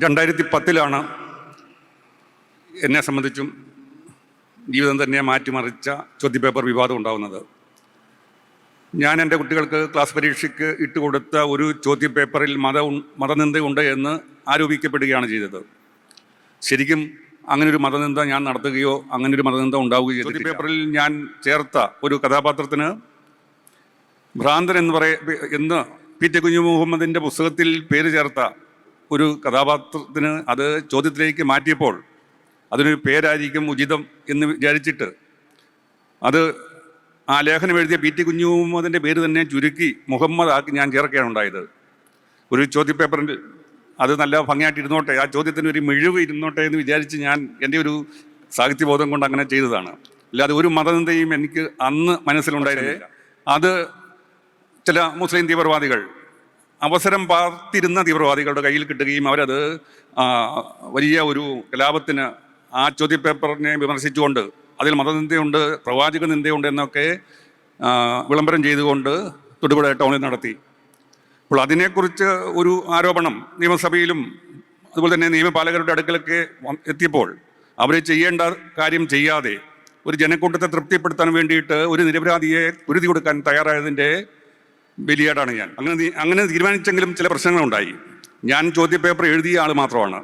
രണ്ടായിരത്തി പത്തിലാണ് എന്നെ സംബന്ധിച്ചും ജീവിതം തന്നെ മാറ്റിമറിച്ച ചോദ്യപേപ്പർ വിവാദം ഉണ്ടാകുന്നത് ഞാൻ എന്റെ കുട്ടികൾക്ക് ക്ലാസ് പരീക്ഷയ്ക്ക് ഇട്ടുകൊടുത്ത ഒരു ചോദ്യപേപ്പറിൽ മത മതനിന്ദയുണ്ട് എന്ന് ആരോപിക്കപ്പെടുകയാണ് ചെയ്തത്. ശരിക്കും അങ്ങനൊരു മതനിന്ദ ഞാൻ നടത്തുകയോ അങ്ങനൊരു മതനിന്ദ ഉണ്ടാവുകയോ ചോദ്യപേപ്പറിൽ ഞാൻ ചേർത്ത ഒരു കഥാപാത്രത്തിന് ഭ്രാന്തൻ എന്ന് പറയ എന്ന് പി. ടി കുഞ്ഞു മുഹമ്മദിന്റെ പുസ്തകത്തിൽ പേര് ചേർത്ത ഒരു കഥാപാത്രത്തിന് അത് ചോദ്യത്തിലേക്ക് മാറ്റിയപ്പോൾ അതിനൊരു പേരായിരിക്കും ഉചിതം എന്ന് വിചാരിച്ചിട്ട് അത് ആ ലേഖനം എഴുതിയ പി ടി കുഞ്ഞുമുഹമ്മദിന്റെ പേര് തന്നെ ചുരുക്കി മുഹമ്മദ് ആക്കി ഞാൻ ചേർക്കുകയാണ് ഉണ്ടായത്. ഒരു ചോദ്യപേപ്പറിൽ അത് നല്ല ഭംഗിയായിട്ട് ഇരുന്നോട്ടെ ആ ചോദ്യത്തിന് ഒരു മിഴിവ് ഇരുന്നോട്ടെ എന്ന് വിചാരിച്ച് ഞാൻ എന്റെ ഒരു സാഹിത്യബോധം കൊണ്ട് അങ്ങനെ ചെയ്തതാണ്. അല്ലാതെ ഒരു മതനിന്ദയും എനിക്ക് അന്ന് മനസ്സിലുണ്ടായിരുന്നില്ല. അത് ചില മുസ്ലിം തീവ്രവാദികൾ അവസരം പാർത്തിരുന്ന തീവ്രവാദികളുടെ കയ്യിൽ കിട്ടുകയും അവരത് വലിയ ഒരു കലാപത്തിന് ആ ചോദ്യപേപ്പറിനെ വിമർശിച്ചുകൊണ്ട് അതിൽ മതനിന്ദയുണ്ട് പ്രവാചക നിന്ദയുണ്ട് എന്നൊക്കെ വിളംബരം ചെയ്തുകൊണ്ട് തൊടുപുഴ ടൗണിൽ നടത്തി. അപ്പോൾ അതിനെക്കുറിച്ച് ഒരു ആരോപണം നിയമസഭയിലും അതുപോലെ തന്നെ നിയമപാലകരുടെ അടുക്കലൊക്കെ എത്തിയപ്പോൾ അവർ ചെയ്യേണ്ട കാര്യം ചെയ്യാതെ ഒരു ജനക്കൂട്ടത്തെ തൃപ്തിപ്പെടുത്താൻ വേണ്ടിയിട്ട് ഒരു നിരപരാധിയെ കുരുതി കൊടുക്കാൻ തയ്യാറായതിന്റെ ബലിയാടാണ് ഞാൻ. അങ്ങനെ അങ്ങനെ തീരുമാനിച്ചെങ്കിലും ചില പ്രശ്നങ്ങളുണ്ടായി. ഞാൻ ചോദ്യപേപ്പർ എഴുതിയ ആൾ മാത്രമാണ്.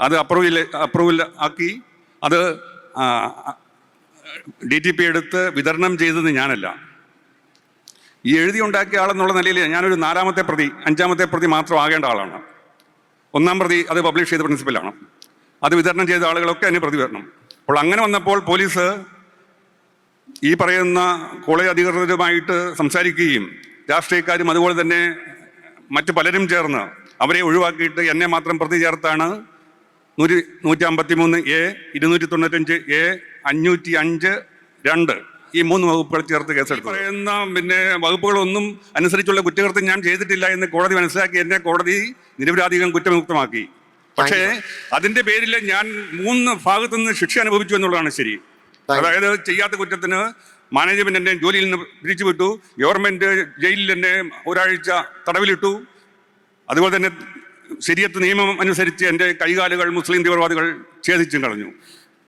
അത് അപ്രൂവൽ അപ്രൂവൽ ആക്കി അത് ഡി ടി പി എടുത്ത് വിതരണം ചെയ്തത് ഞാനല്ല. ഈ എഴുതി ഉണ്ടാക്കിയ ആളെന്നുള്ള നിലയിൽ ഞാനൊരു നാലാമത്തെ പ്രതി അഞ്ചാമത്തെ പ്രതി മാത്രം ആകേണ്ട ആളാണ്. ഒന്നാം പ്രതി അത് പബ്ലിഷ് ചെയ്ത പ്രിൻസിപ്പലാണ്. അത് വിതരണം ചെയ്ത ആളുകളൊക്കെ അതിന് പ്രതി വരണം അപ്പോൾ അങ്ങനെ വന്നപ്പോൾ പോലീസ് ഈ പറയുന്ന കോളേജ് അധികൃതരുമായിട്ട് സംസാരിക്കുകയും രാഷ്ട്രീയക്കാരും അതുപോലെ തന്നെ മറ്റു പലരും ചേർന്ന് അവരെ ഒഴിവാക്കിയിട്ട് എന്നെ മാത്രം പ്രതി ചേർത്താണ് നൂറ്റി നൂറ്റി അമ്പത്തി മൂന്ന് എ ഇരുന്നൂറ്റി തൊണ്ണൂറ്റഞ്ച് എ അഞ്ഞൂറ്റി അഞ്ച് രണ്ട് ഈ മൂന്ന് വകുപ്പുകൾ ചേർത്ത് കേസെടുത്തു പറയുന്ന പിന്നെ വകുപ്പുകളൊന്നും അനുസരിച്ചുള്ള കുറ്റകൃത്യം ഞാൻ ചെയ്തിട്ടില്ല എന്ന് കോടതി മനസ്സിലാക്കി എന്നെ കോടതി നിരപരാധികം കുറ്റമുക്തമാക്കി പക്ഷേ അതിന്റെ പേരിൽ ഞാൻ മൂന്ന് ഭാഗത്തു നിന്ന് ശിക്ഷ അനുഭവിച്ചു എന്നുള്ളതാണ് ശരി. അതായത് ചെയ്യാത്ത കുറ്റത്തിന് മാനേജ്മെന്റ് എന്നെ ജോലിയിൽ നിന്ന് പിരിച്ചുവിട്ടു. ഗവൺമെന്റ് ജയിലിൽ എന്നെ ഒരാഴ്ച തടവിലിട്ടു. അതുപോലെ തന്നെ ശരിയത്ത് നിയമം അനുസരിച്ച് എന്റെ കൈകാലുകൾ മുസ്ലിം തീവ്രവാദികൾ ഛേദിച്ചും കളഞ്ഞു.